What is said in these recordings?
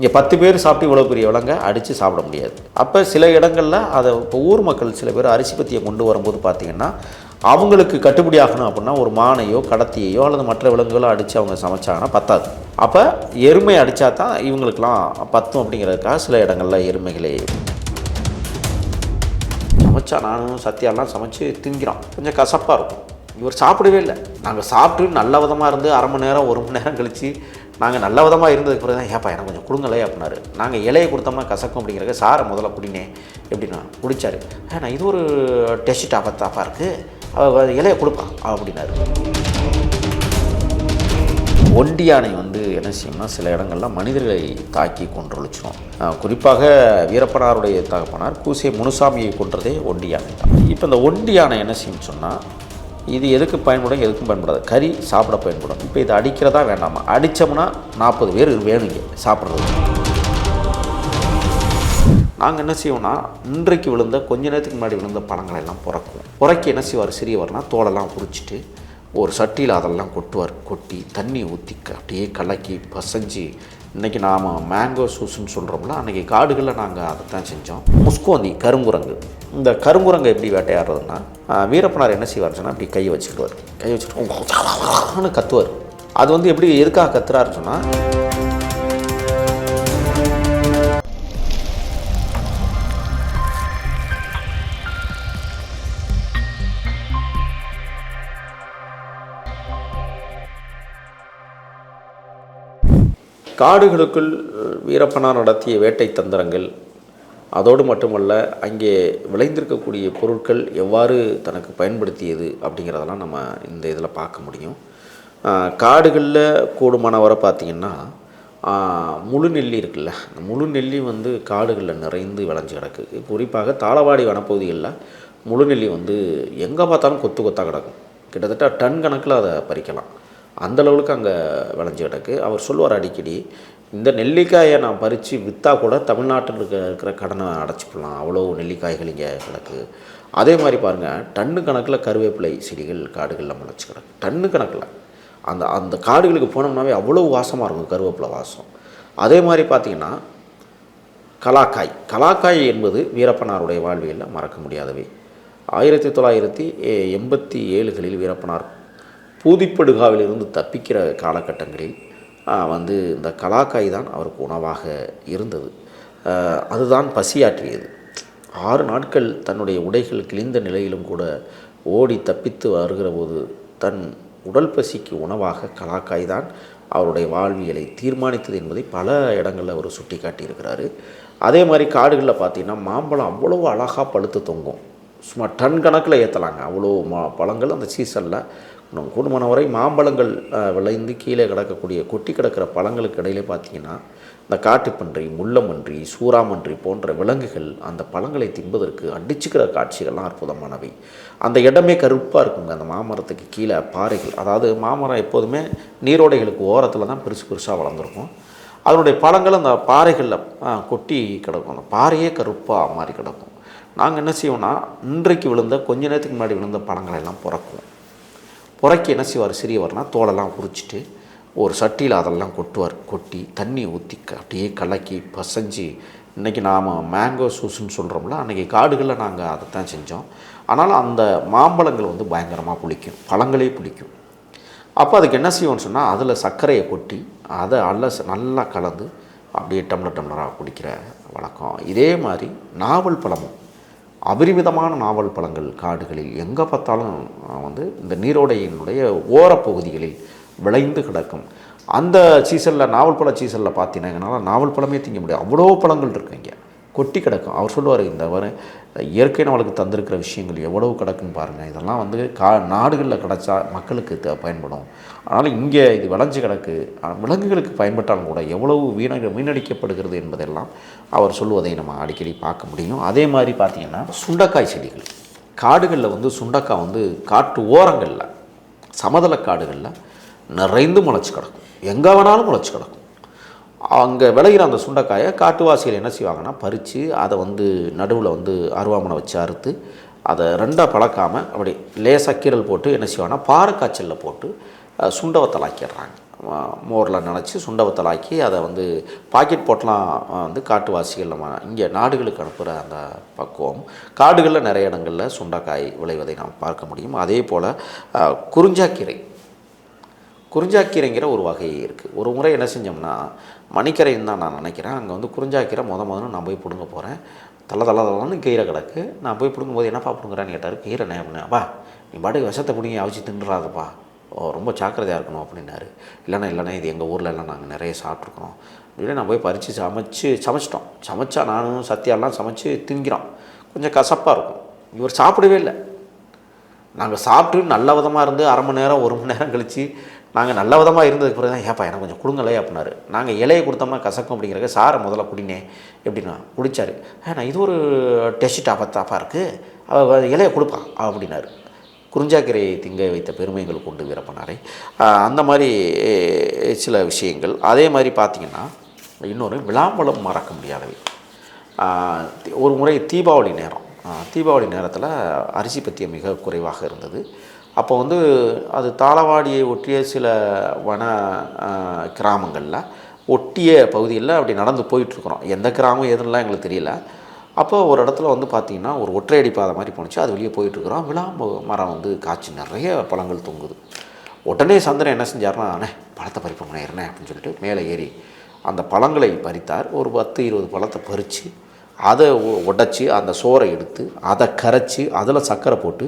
இங்கே பத்து பேர் சாப்பிட்டு இவ்வளோ பெரிய விலங்கை அடித்து சாப்பிட முடியாது. அப்போ சில இடங்களில் அதை இப்போ ஊர் மக்கள் சில பேர் அரிசி பத்தியை கொண்டு வரும்போது பார்த்திங்கன்னா அவங்களுக்கு கட்டுப்படி ஆகணும் அப்படின்னா ஒரு மானையோ கடத்தியையோ அல்லது மற்ற விலங்குகளோ அடித்து அவங்க சமைச்சாங்கன்னா பத்தாது. அப்போ எருமை அடித்தா தான் இவங்களுக்கெல்லாம் பத்தும் அப்படிங்கிறதுக்காக சில இடங்களில் எருமைகளே சமைச்சா நானும் சத்யாலாம் சமைச்சு திங்கிறோம். கொஞ்சம் கசப்பாக இருக்கும். இவர் சாப்பிடவே இல்லை. நாங்கள் சாப்பிட்டு நல்ல விதமாக இருந்து அரை மணி நேரம் ஒரு மணி நேரம் கழித்து நாங்கள் நல்ல விதமாக இருந்ததுக்கு பிறகு தான் ஏப்பா எனக்கு கொஞ்சம் கொடுங்களே அப்படின்னாரு. நாங்கள் இலையை கொடுத்தோமா கசக்கும் அப்படிங்கிறக்க சாரை முதல்ல குடினே எப்படின்னா குடித்தார் ஏன்னா நான் இது ஒரு டெஸ்ட் ஆபத்தாப்பா இருக்குது அவள் இலையை கொடுப்பான் அப்படின்னாரு. ஒண்டி யானை வந்து என்ன செய்யும்னா சில இடங்களில் மனிதர்களை தாக்கி கொன்றொழிச்சிடும் குறிப்பாக வீரப்பனாருடைய தகப்பனார் கூசே முனுசாமியை கொன்றதே ஒண்டி யானை தான். இப்போ இந்த ஒண்டி யானை என்ன செய்யும்னு சொன்னால் இது எதுக்கு பயன்படும் எதுக்கும் பயன்படாது. கறி சாப்பிட பயன்படும். இப்போ இது அடிக்கிறதா வேண்டாமா? அடித்தோம்னா நாற்பது பேர் வேணுங்க சாப்பிட்றது நாங்கள் என்ன செய்வோம்னா இன்றைக்கு விழுந்த கொஞ்ச நேரத்துக்கு முன்னாடி விழுந்த பழங்களை எல்லாம் புறக்குவோம். புறக்கி என்ன செய்வார்? சிறியவர்னால் தோலெல்லாம் உரிச்சிட்டு ஒரு சட்டியில் அதெல்லாம் கொட்டுவார். கொட்டி தண்ணி ஊற்றி அப்படியே கலக்கி பசைஞ்சு இன்றைக்கி நாம் மேங்கோ சூஸ்ன்னு சொல்கிறோம்ல அன்றைக்கி காடுகளில் நாங்கள் அதை தான் செஞ்சோம். முஸ்கோந்தி கருங்குரங்கு. இந்த கருங்குரங்கை எப்படி வேட்டையாடுறதுன்னா வீரப்பனார் என்ன செய்வார் சொன்னால் இப்படி கையை வச்சுக்கிடுவார். கையை வச்சுட்டு கத்துவார். அது வந்து எப்படி எதுக்காக கத்துறாருன்னு சொன்னால் காடுகளுக்குள் வீரப்பனார் நடத்திய வேட்டை தந்திரங்கள் அதோடு மட்டுமல்ல அங்கே விளைந்திருக்கக்கூடிய பொருட்கள் எவ்வாறு தனக்கு பயன்படுத்தியது அப்படிங்கிறதெல்லாம் நம்ம இந்த இதில் பார்க்க முடியும். காடுகளில் கூடுமானவரை பார்த்திங்கன்னா முழு நெல்லி இருக்குல்ல அந்த முழு நெல்லி வந்து காடுகளில் நிறைந்து விளைஞ்சு கிடக்கு. குறிப்பாக தாளவாடி வனப்பகுதிகளில் முழு நெல்லி வந்து எங்கே பார்த்தாலும் கொத்து கொத்தாக கிடக்கும். கிட்டத்தட்ட டன் கணக்கில் அதை பறிக்கலாம். அந்த அளவுக்கு அங்கே விளைஞ்சு கிடக்கு. அவர் சொல்லுவார் அடிக்கடி இந்த நெல்லிக்காயை நான் பறித்து விற்றா கூட தமிழ்நாட்டில் இருக்க இருக்கிற கடனை அடைச்சிக்கலாம் அவ்வளோ நெல்லிக்காய்கள் இங்கே கிடக்கு. அதே மாதிரி பாருங்கள் டன்னு கணக்கில் கருவேப்பிலை செடிகள் காடுகளில் முளைச்சி கிடக்கு. டன்னு கணக்கில். அந்த அந்த காடுகளுக்கு போனோம்னாவே அவ்வளோ வாசமாக இருக்கும் கருவேப்பிலை வாசம். அதே மாதிரி பார்த்தீங்கன்னா கலாக்காய். கலாக்காய் என்பது வீரப்பனாருடைய வாழ்வியலில் மறக்க முடியாதவை. ஆயிரத்தி தொள்ளாயிரத்தி எண்பத்தி ஏழுகளில் வீரப்பனார் பூதிப்படுகாவிலிருந்து தப்பிக்கிற காலகட்டங்களில் வந்து இந்த கலாக்காய் தான் அவருக்கு உணவாக இருந்தது. அதுதான் பசியாற்றியது. ஆறு நாட்கள் தன்னுடைய உடைகள் கிழிந்த நிலையிலும் கூட ஓடி தப்பித்து வருகிற போது தன் உடல் பசிக்கு உணவாக கலாக்காய் தான் அவருடைய வாழ்வியலை தீர்மானித்தது என்பதை பல இடங்களில் அவர் சுட்டி காட்டியிருக்கிறாரு அதே மாதிரி காடுகளில் பார்த்தீங்கன்னா மாம்பழம் அவ்வளோ அழகாக பழுத்து தொங்கும். சும்மா டன் கணக்கில் ஏற்றலாங்க அவ்வளோ மா பழங்கள் அந்த சீசனில் இன்னும் கூடுமான வரை மாம்பழங்கள் விளைந்து கீழே கிடக்கக்கூடிய கொட்டி கிடக்கிற பழங்களுக்கு இடையிலே பார்த்தீங்கன்னா இந்த காட்டுப்பன்றி முள்ளமன்றி சூறாமன்றி போன்ற விலங்குகள் அந்த பழங்களை தின்பதற்கு அடிச்சுக்கிற காட்சிகள்லாம் அற்புதமானவை. அந்த இடமே கருப்பாக இருக்குங்க. அந்த மாமரத்துக்கு கீழே பாறைகள் அதாவது மாமரம் எப்போதுமே நீரோடைகளுக்கு ஓரத்தில் தான் பெருசு பெருசாக வளர்ந்துருக்கும். அதனுடைய பழங்கள் அந்த பாறைகளில் கொட்டி கிடக்கும். அந்த பாறையே கருப்பாக மாறி கிடக்கும். நாங்கள் என்ன செய்வோம்னா இன்றைக்கு விழுந்த கொஞ்ச நேரத்துக்கு முன்னாடி விழுந்த பழங்களை எல்லாம் புறக்குவோம். புறக்கி என்ன செய்வார்? சிறியவர்னா தோலெல்லாம் உரிச்சிட்டு ஒரு சட்டியில் அதெல்லாம் கொட்டுவார். கொட்டி தண்ணி ஊற்றி அப்படியே கலக்கி பசைஞ்சு இன்றைக்கி நாம் மேங்கோ சூஸ்ன்னு சொல்கிறோம்ல அன்றைக்கி காடுகளில் நாங்கள் அதை தான் செஞ்சோம். ஆனாலும் அந்த மாம்பழங்கள் வந்து பயங்கரமாக புளிக்கும். பழங்களே புளிக்கும். அப்போ அதுக்கு என்ன செய்வோம்னு சொன்னால் அதில் சர்க்கரையை கொட்டி அதை அல்ல நல்லா கலந்து அப்படியே டம்ளர் டம்ளராக குடிக்கிற வழக்கம். இதே மாதிரி நாவல் பழமும். அபரிமிதமான நாவல் பழங்கள் காடுகளில் எங்கே பார்த்தாலும் வந்து இந்த நீரோடையினுடைய ஓரப்பகுதிகளில் விளைந்து கிடக்கும். அந்த சீசனில் நாவல் பழ சீசனில் பார்த்தீங்கன்னா நாவல் பழமே திங்க முடியாது. அவ்வளோ பழங்கள் இருக்கு இங்கே. கொட்டி கிடக்கும். அவர் சொல்லுவார் இந்த இயற்கை நம்மளுக்கு தந்திருக்கிற விஷயங்கள் எவ்வளவு கிடக்குன்னு பாருங்கள் இதெல்லாம் வந்து கா நாடுகளில் கிடச்சா மக்களுக்கு த பயன்படும். அதனால் இங்கே இது விளைஞ்சு கிடக்கு. விலங்குகளுக்கு பயன்பட்டாலும் கூட எவ்வளவு வீண வீணடிக்கப்படுகிறது என்பதெல்லாம் அவர் சொல்லுவதை நம்ம அடிக்கடி பார்க்க முடியும். அதே மாதிரி பார்த்திங்கன்னா சுண்டக்காய் செடிகள். காடுகளில் வந்து சுண்டக்காய் வந்து காட்டு ஓரங்களில் சமதள காடுகளில் நிறைந்து முளைச்சி கிடக்கும். எங்கே வேணாலும் முளைச்சி கிடக்கும். அங்கே விளையிற அந்த சுண்டைக்காயை காட்டுவாசிகள் என்ன செய்வாங்கன்னா பறித்து அதை வந்து நடுவில் வந்து அருவாமனை வச்சு அறுத்து அதை ரெண்டாக பழக்காமல் அப்படி லேசாக கீரல் போட்டு என்ன செய்வாங்கன்னா பாறை காய்ச்சலில் போட்டு சுண்டவத்தலாக்கிடுறாங்க. மோரில் நினச்சி சுண்டவத்தலாக்கி அதை வந்து பாக்கெட் போட்டெலாம் வந்து காட்டுவாசிகள் நம்ம இங்கே நாடுகளுக்கு அனுப்புகிற அந்த பக்குவம். காடுகளில் நிறைய இடங்களில் சுண்டைக்காய் விளைவதை நாம் பார்க்க முடியும். அதே போல் குறிஞ்சாக்கீரை. குறிஞ்சாக்கீரைங்கிற ஒரு வகை இருக்குது ஒரு முறை என்ன செஞ்சோம்னா மணிக்கரைன்னு தான் நான் நினைக்கிறேன். அங்கே வந்து குறிஞ்சாக்கீரை முத முதல்ல நான் போய் பிடுங்க போகிறேன் தள்ள தள்ள தள்ளன்னு கீரை கிடக்கு. நான் போய் பிடுங்கும்போது என்னப்பா பிடுங்குறான்னு கேட்டார். கீரை என்ன அப்படின்னாப்பா நீ பாட்டுக்கு விஷத்தை பிடிங்கி அவிச்சு தின்னுறாதப்பா. ஓ ரொம்ப ஜாக்கிரதையாக இருக்கணும் அப்படின்னாரு. இல்லைண்ணா இல்லைண்ணா இது எங்கள் ஊரில் எல்லாம் நாங்கள் நிறைய சாப்பிட்ருக்குறோம் இல்லை நான் போய் பறித்து சமைச்சு சமைச்சிட்டோம். சமைச்சா நானும் சத்தியாலாம் சமைச்சு திங்கிறோம் கொஞ்சம் கசப்பாக இருக்கும். இவர் சாப்பிடவே இல்லை. நாங்கள் சாப்பிட்டு நல்ல விதமாக இருந்து அரை மணி நேரம் ஒரு மணி நேரம் கழித்து நாங்கள் நல்ல விதமாக இருந்ததுக்கு பிறகு தான் ஏப்பா எனக்கு கொஞ்சம் கொடுங்களே அப்படின்னாரு. நாங்கள் இலையை கொடுத்தோம்னா கசக்கும் அப்படிங்கிறக்க சாரை முதல்ல குடினே எப்படின்னா குடித்தார் நான் இது ஒரு டெஸ்ட் டாப்பா தாப்பா இருக்குது அவ இலையை கொடுப்பான் அப்படின்னாரு. குறிஞ்சாக்கரையை திங்க வைத்த பெருமைகள் கொண்டு வீரப்பனாரை. அந்த மாதிரி சில விஷயங்கள். அதே மாதிரி பார்த்திங்கன்னா இன்னொரு விளாம்பலம் மறக்க முடியாதவை. ஒரு முறை தீபாவளி நேரம். தீபாவளி நேரத்தில் அரிசி பத்தியம் மிக குறைவாக இருந்தது. அப்போ வந்து அது தாளவாடியை ஒட்டிய சில வன கிராமங்களில் ஒட்டிய பகுதியில் அப்படி நடந்து போயிட்டுருக்குறோம். எந்த கிராமம் எதுலாம் எங்களுக்கு தெரியல. அப்போ ஒரு இடத்துல வந்து பார்த்திங்கன்னா ஒரு ஒற்றையடி பாதை மாதிரி போணுச்சு. அது வெளியே போயிட்டுருக்குறோம். விளாம்பு மரம் வந்து காய்ச்சி நிறைய பழங்கள் தொங்குது. உடனே சந்திரன் என்ன செஞ்சார்னா அண்ணே பழத்தை பறிப்போம் ஏறினேன் அப்படின்னு சொல்லிட்டு மேலே ஏறி அந்த பழங்களை பறித்தார். ஒரு பத்து இருபது பழத்தை பறித்து அதை உடச்சி அந்த சோறை எடுத்து அதை கரைச்சி அதில் சர்க்கரை போட்டு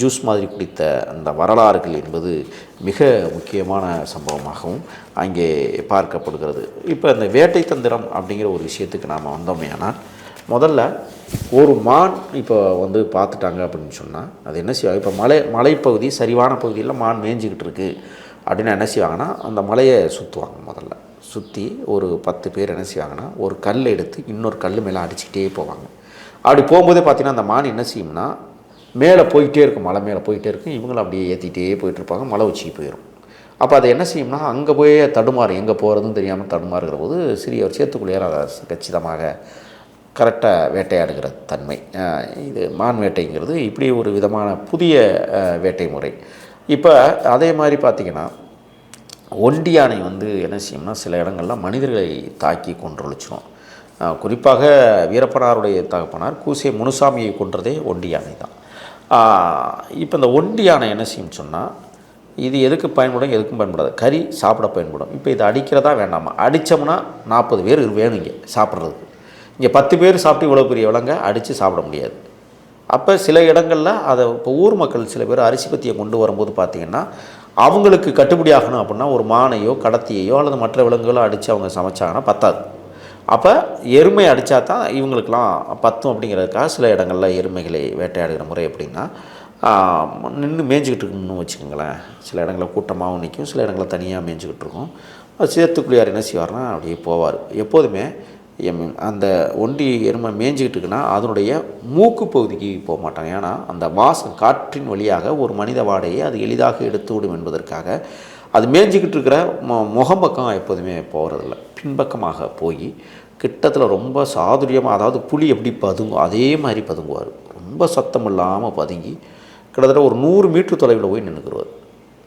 ஜூஸ் மாதிரி குடித்த அந்த வரலாறுகள் என்பது மிக முக்கியமான சம்பவமாகவும் அங்கே பார்க்கப்படுகிறது. இப்போ இந்த வேட்டை தந்திரம் அப்படிங்கிற ஒரு விஷயத்துக்கு நாம் வந்தோமே ஆனால் முதல்ல ஒரு மான் இப்போ வந்து பார்த்துட்டாங்க அப்படின்னு சொன்னால் அது என்ன செய்வாங்க இப்போ மலை மலைப்பகுதி சரிவான பகுதியில் மான் மேய்ஞ்சிக்கிட்டு இருக்குது அப்படின்னு என்ன செய்வாங்கன்னா அந்த மலையை சுற்றுவாங்க முதல்ல. சுற்றி ஒரு பத்து பேர் என்ன செய்வாங்கன்னா ஒரு கல் எடுத்து இன்னொரு கல் மேலே அடிச்சுக்கிட்டே போவாங்க. அப்படி போகும்போதே பார்த்தீங்கன்னா அந்த மான் என்ன செய்யும்னா மேலே போயிட்டே இருக்கும். மலை மேலே போயிட்டே இருக்கும். இவங்களும் அப்படியே ஏற்றிட்டே போயிட்டு இருப்பாங்க. மலை உச்சிக்கு போயிடும் அப்போ அதை என்ன செய்யும்னா அங்கே போய் தடுமாறு எங்கே போகிறதுன்னு தெரியாமல் தடுமாறுகிற போது சிறியவர் சேத்துக்குள்ளேயே அதை கச்சிதமாக கரெக்டாக வேட்டையாடுகிற தன்மை. இது மான் வேட்டைங்கிறது இப்படி ஒரு விதமான புதிய வேட்டை முறை இப்போ அதே மாதிரி பார்த்திங்கன்னா ஒண்டி யானை வந்து என்ன செய்யும்னா சில இடங்கள்ல மனிதர்களை தாக்கி கொன்றொழிச்சிடும் குறிப்பாக வீரப்பனாருடைய தகப்பனார் கூசே முனுசாமியை கொன்றதே ஒண்டி யானை தான். இப்போ இந்த ஒண்டி யானை என்ன செய்யும் சொன்னால் இது எதுக்கு பயன்படும் எதுக்கும் பயன்படாது. கறி சாப்பிட பயன்படும். இப்போ இது அடிக்கிறதா வேண்டாமா? அடித்தோம்னா நாற்பது பேர் வேணும் இங்கே சாப்பிட்றதுக்கு. இங்கே பத்து பேர் சாப்பிட்டு இவ்வளோ பெரிய விலங்கை அடித்து சாப்பிட முடியாது. அப்போ சில இடங்களில் அதை இப்போ ஊர் மக்கள் சில பேர் அரிசி பத்தியை கொண்டு வரும்போது பார்த்திங்கன்னா அவங்களுக்கு கட்டுப்படி ஆகணும் அப்படின்னா ஒரு மானையோ கடத்தியையோ அல்லது மற்ற விலங்குகளோ அடித்து அவங்க சமைச்சாங்கன்னா பத்தாது. அப்போ எருமை அடித்தா தான் இவங்களுக்கெல்லாம் பத்தும் அப்படிங்கிறதுக்காக சில இடங்களில் எருமைகளை வேட்டையாடுகிற முறை எப்படின்னா நின்று மேய்ஞ்சிக்கிட்டு இருக்கணும்னு வச்சுக்கோங்களேன். சில இடங்களில் கூட்டமாகவும் நிற்கும் சில இடங்களில் தனியாக மேய்ஞ்சிக்கிட்டு இருக்கும். சேத்துக்குள்ளியார் என்ன செய்வார்னா அப்படியே போவார். எப்போதுமே அந்த ஒண்டி எருமை மேய்ஞ்சிக்கிட்டு இருக்குன்னா அதனுடைய மூக்கு பகுதிக்கு போக மாட்டாங்க. ஏன்னா அந்த வாசம் காற்றின் வழியாக ஒரு மனித வாடையை அது எளிதாக எடுத்து விடும் என்பதற்காக அது மேய்ஞ்சிக்கிட்டு இருக்கிற மொ முகம் பக்கம் எப்போதுமே போகிறதில்ல பின்பக்கமாக போய் கிட்டத்தில் ரொம்ப சாதுரியமாக அதாவது புலி எப்படி பதுங்கும் அதே மாதிரி பதுங்குவார். ரொம்ப சத்தம் இல்லாமல் பதுங்கி கிட்டத்தட்ட ஒரு நூறு மீட்டர் தொலைவில் போய் நின்றுக்குருவார்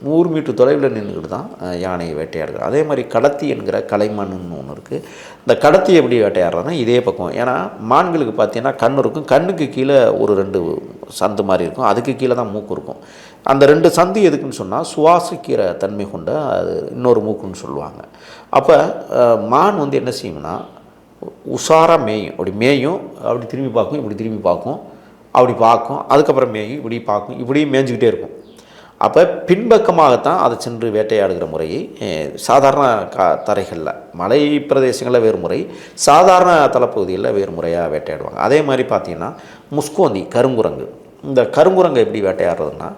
நூறு மீட்டர் தொலைவில் நின்றுக்கிட்டு தான் யானையை வேட்டையாடுறாரு அதே மாதிரி கடத்தி என்கிற கலைமண்ணுன்னு ஒன்று இருக்குது இந்த கடத்தி எப்படி வேட்டையாடுறதுனா இதே பக்கம். ஏன்னா மான்களுக்கு பார்த்தீங்கன்னா கண் இருக்கும். கண்ணுக்கு கீழே ஒரு ரெண்டு சந்து மாதிரி இருக்கும். அதுக்கு கீழே தான் மூக்கு இருக்கும். அந்த ரெண்டு சந்து எதுக்குன்னு சொன்னால் சுவாசிக்கிற தன்மை கொண்ட அது இன்னொரு மூக்குன்னு சொல்லுவாங்க. அப்போ மான் வந்து என்ன செய்யும்னா உஷாராக மேயும். அப்படி மேயும் அப்படி திரும்பி பார்க்கும். இப்படி திரும்பி பார்க்கும். அப்படி பார்க்கும். அதுக்கப்புறம் மேயும். இப்படி பார்க்கும். இப்படியும் மேய்ஞ்சிக்கிட்டே இருக்கும். அப்போ பின்பக்கமாகத்தான் அதை சென்று வேட்டையாடுகிற முறையை சாதாரண கா தரைகளில் மலை பிரதேசங்களில் வேறு முறை சாதாரண தலைப்பகுதிகளில் வேறு முறையாக வேட்டையாடுவாங்க. அதே மாதிரி பார்த்தீங்கன்னா முஸ்கோந்தி கருங்குரங்கு. இந்த கருங்குரங்கை எப்படி வேட்டையாடுறதுன்னா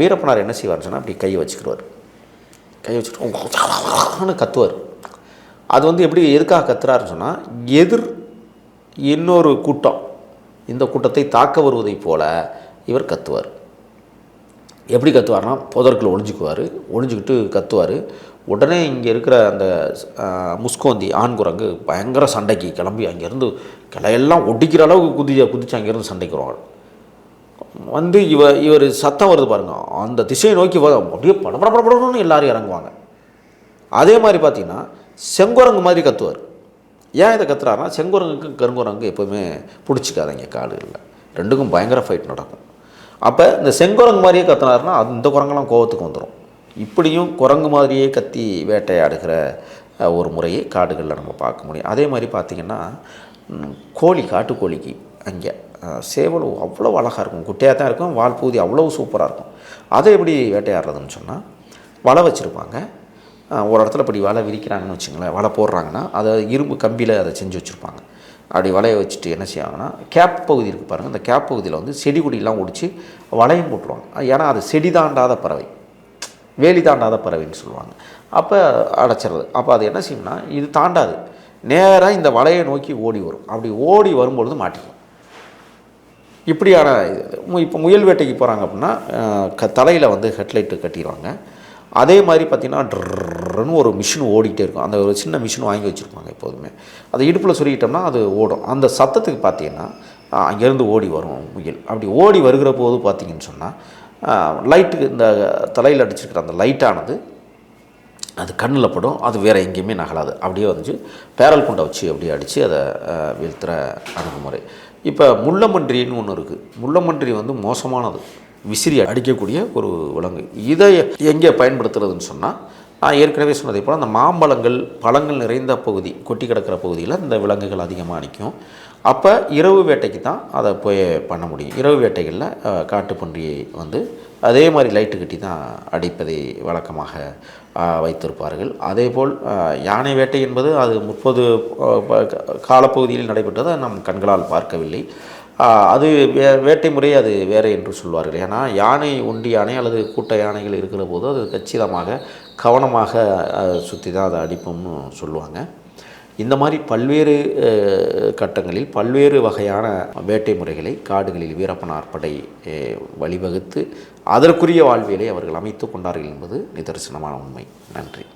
வீரப்பனார் என்ன செய்வார்னு சொன்னால் அப்படி கையை வச்சுக்கிடுவார் கையை வச்சுட்டு கத்துவார். அது வந்து எப்படி எதுக்காக கத்துறாருன்னு சொன்னால் எதிர் இன்னொரு கூட்டம் இந்த கூட்டத்தை தாக்க வருவதைப் போல இவர் கத்துவார். எப்படி கத்துவார்னா புதற்குள்ள ஒளிஞ்சுக்குவார் ஒளிஞ்சுக்கிட்டு கத்துவார். உடனே இங்கே இருக்கிற அந்த முஸ்கோந்தி ஆண் குரங்கு பயங்கர சண்டைக்கு கிளம்பி அங்கேருந்து கிளையெல்லாம் ஒடிக்கிற அளவுக்கு குதி குதிச்சு அங்கேருந்து சண்டைக்கு வருவாங்க வந்து இவ இவர் சத்தம் வருது பாருங்க. அந்த திசையை நோக்கி வ- அப்படியே படப்படணும்னு எல்லோரும் இறங்குவாங்க. அதே மாதிரி பார்த்தீங்கன்னா செங்குரங்கு மாதிரி கத்துவார். ஏன் இதை கத்துறாருன்னா செங்குரங்குக்கும் கருங்குரங்கு எப்போவுமே பிடிச்சிக்காதீங்க காடுகளில் ரெண்டுக்கும் பயங்கர ஃபைட் நடக்கும். அப்போ இந்த செங்குரங்கு மாதிரியே கத்தினாருன்னா அந்த குரங்கெல்லாம் கோவத்துக்கு வந்துடும் இப்படியும் குரங்கு மாதிரியே கத்தி வேட்டையாடுகிற ஒரு முறையை காடுகளில் நம்ம பார்க்க முடியும். அதே மாதிரி பார்த்திங்கன்னா கோழி காட்டுக்கோழிக்கு அங்கே சேவல் அவ்வளோ அழகாக இருக்கும். குட்டையாக தான் இருக்கும் வால் பூதி அவ்வளோ சூப்பராக இருக்கும். அதை எப்படி வேட்டையாடுறதுன்னு சொன்னால் வலை வச்சுருப்பாங்க. ஒரு இடத்துல இப்படி வலை விரிக்கிறாங்கன்னு வச்சுங்களேன் வலை போடுறாங்கன்னா அதை இரும்பு கம்பியில் அதை செஞ்சு வச்சுருப்பாங்க. அப்படி வலையை வச்சுட்டு என்ன செய்வாங்கன்னா கேப் பகுதி இருக்குது பாருங்கள் அந்த கேப் பகுதியில் வந்து செடி கொடியெல்லாம் ஒடிச்சு வளையம் போட்டுருவாங்க. ஏன்னா அது செடி தாண்டாத பறவை. வேலி தாண்டாத பறவைன்னு சொல்லுவாங்க. அப்போ அடைச்சிடுறது அப்போ அது என்ன செய்யும்னா இது தாண்டாது. நேராக இந்த வலையை நோக்கி ஓடி வரும். அப்படி ஓடி வரும்பொழுது மாட்டிக்கும். இப்படியான இப்போ முயல் வேட்டைக்கு போகிறாங்க அப்படின்னா க தலையில் வந்து ஹெட்லைட்டு கட்டிடுவாங்க. அதே மாதிரி பார்த்திங்கன்னா ட்ருன்னு ஒரு மிஷின் ஓடிக்கிட்டே இருக்கும். அந்த ஒரு சின்ன மிஷின் வாங்கி வச்சுருப்பாங்க எப்போதுமே. அதை இடுப்பில் சொல்லிக்கிட்டோம்னா அது ஓடும். அந்த சத்தத்துக்கு பார்த்தீங்கன்னா அங்கேருந்து ஓடி வரும் முயல். அப்படி ஓடி வருகிற போது பார்த்தீங்கன்னு சொன்னால் லைட்டுக்கு இந்த தலையில் அடிச்சிருக்கிற அந்த லைட்டானது அது கண்ணில் படும். அது வேறு எங்கேயுமே நகலாது. அப்படியே வந்துச்சு பேரல் குண்டை வச்சு அப்படியே அடித்து அதை வீழ்த்துற அணுகுமுறை. இப்போ முள்ளமன்றின்னு ஒன்று இருக்குது முள்ளமன்றி வந்து மோசமானது. விசிறி அடிக்கக்கூடிய ஒரு விலங்கு. இதை எங்கே பயன்படுத்துறதுன்னு சொன்னால் நான் ஏற்கனவே சொன்னதை போல் அந்த மாம்பழங்கள் பழங்கள் நிறைந்த பகுதி கொட்டி கிடக்கிற பகுதியில் இந்த விலங்குகள் அதிகமாக நிற்கும் அப்போ இரவு வேட்டைக்கு தான் அதை போய் பண்ண முடியும். இரவு வேட்டைகளில் காட்டுப்பன்றியை வந்து அதே மாதிரி லைட்டு கட்டி தான் அடிப்பதை வழக்கமாக வைத்திருப்பார்கள். அதேபோல் யானை வேட்டை என்பது அது முப்பது காலப்பகுதியில் நடைபெற்றது நம் கண்களால் பார்க்கவில்லை. அது வே வேட்டை முறை அது வேறு என்று சொல்வார்கள். ஏன்னா யானை ஒண்டி யானை அல்லது கூட்ட யானைகள் இருக்கிற போது அது கச்சிதமாக கவனமாக சுற்றி தான் அதை அடிப்போம்னு சொல்லுவாங்க. இந்த மாதிரி பல்வேறு கட்டங்களில் பல்வேறு வகையான வேட்டை முறைகளை காடுகளில் வீரப்பனார் படை வழிவகுத்து அதற்குரிய வாழ்வியலை அவர்கள் அமைத்து கொண்டார்கள் என்பது நிதர்சனமான உண்மை. நன்றி.